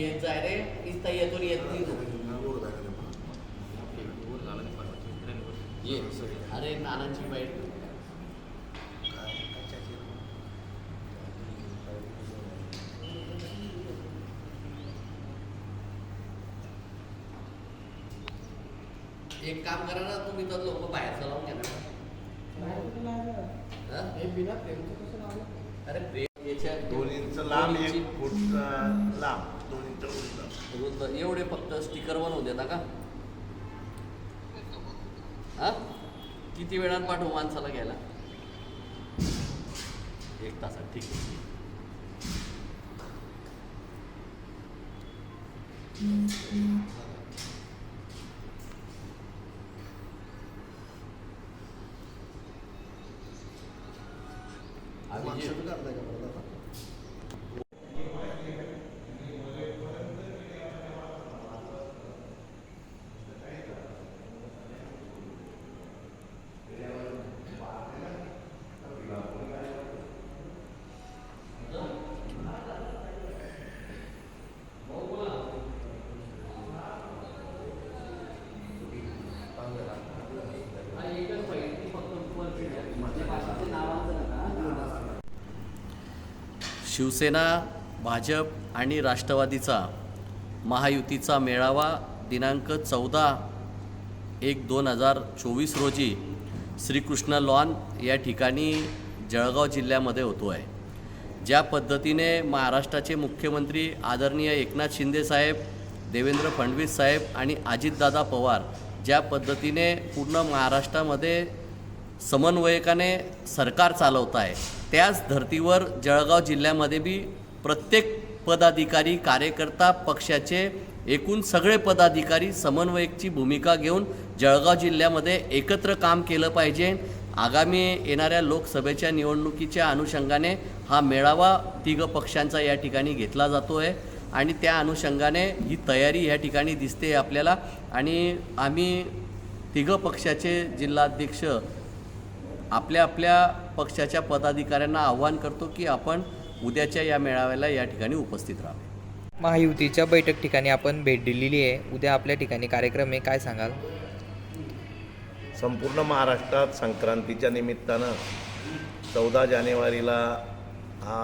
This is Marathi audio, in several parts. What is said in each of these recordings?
येत जाय रे नुसता येतो नाही ये अरे नानांची बाईट एक काम करा ना तुम्ही तर लोक बाहेर लावून घ्या ना. हा? अरे प्रेम स्टिकर बनवू देता का? हा? किती वेळात पाठवू माणसाला घ्यायला? एक तासात ठीक आहे. आम्ही शिवसेना भाजप आणि राष्ट्रवादीचा महायुतीचा मेळावा दिनांक चौदा एक दोन हजार चोवीस रोजी श्रीकृष्ण लॉन या ठिकाणी जळगाव जिल्ह्यामध्ये होतो आहे ज्या पद्धतीने महाराष्ट्राचे मुख्यमंत्री आदरणीय एकनाथ शिंदे साहेब देवेंद्र फडणवीस साहेब आणि अजितदादा पवार ज्या पद्धतीने पूर्ण महाराष्ट्रामध्ये समन्वयकाने सरकार चालवत आहे त्याच धर्तीवर जळगाव जिल्ह्यामध्ये बी प्रत्येक पदाधिकारी कार्यकर्ता पक्षाचे एकूण सगळे पदाधिकारी समन्वयकची भूमिका घेऊन जळगाव जिल्ह्यामध्ये एकत्र काम केलं पाहिजे. आगामी येणाऱ्या लोकसभेच्या निवडणुकीच्या अनुषंगाने हा मेळावा तिघ पक्षांचा या ठिकाणी घेतला जातो आहे आणि त्या अनुषंगाने ही तयारी या ठिकाणी दिसते आपल्याला. आणि आम्ही तिघ पक्षाचे जिल्हाध्यक्ष आपल्या आपल्या पक्षाच्या पदाधिकाऱ्यांना आव्हान करतो की आपण उद्याच्या या मेळाव्याला या ठिकाणी उपस्थित राहावे. महायुतीच्या बैठक ठिकाणी आपण भेट दिलेली आहे. उद्या आपल्या ठिकाणी कार्यक्रम आहे. काय सांगाल? संपूर्ण महाराष्ट्रात संक्रांतीच्या निमित्तानं चौदा जानेवारीला हा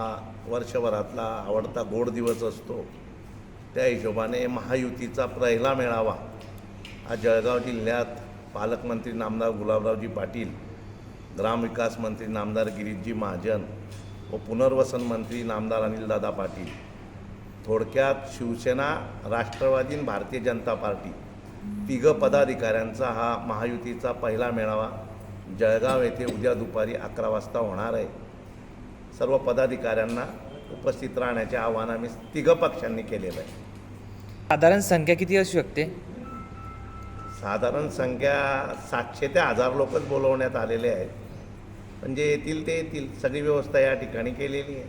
वर्षभरातला आवडता गोड दिवस असतो. त्या हिशोबाने महायुतीचा पहिला मेळावा हा जळगाव जिल्ह्यात पालकमंत्री नामदार गुलाबरावजी पाटील ग्रामविकास मंत्री नामदार गिरीशजी महाजन व पुनर्वसन मंत्री नामदार अनिलदादा पाटील. थोडक्यात शिवसेना राष्ट्रवादी भारतीय जनता पार्टी. तिघ पदाधिकाऱ्यांचा हा महायुतीचा पहिला मेळावा. जळगाव येथे उद्या दुपारी अकरा वाजता होणार आहे. सर्व पदाधिकाऱ्यांना उपस्थित राहण्याचे आवाहन आम्ही तिघ पक्षांनी केलेलं आहे. साधारण संख्या किती असू शकते? साधारण संख्या सातशे ते हजार लोकच बोलवण्यात आलेले आहेत. म्हणजे येतील ते येतील. सगळी व्यवस्था या ठिकाणी केलेली आहे.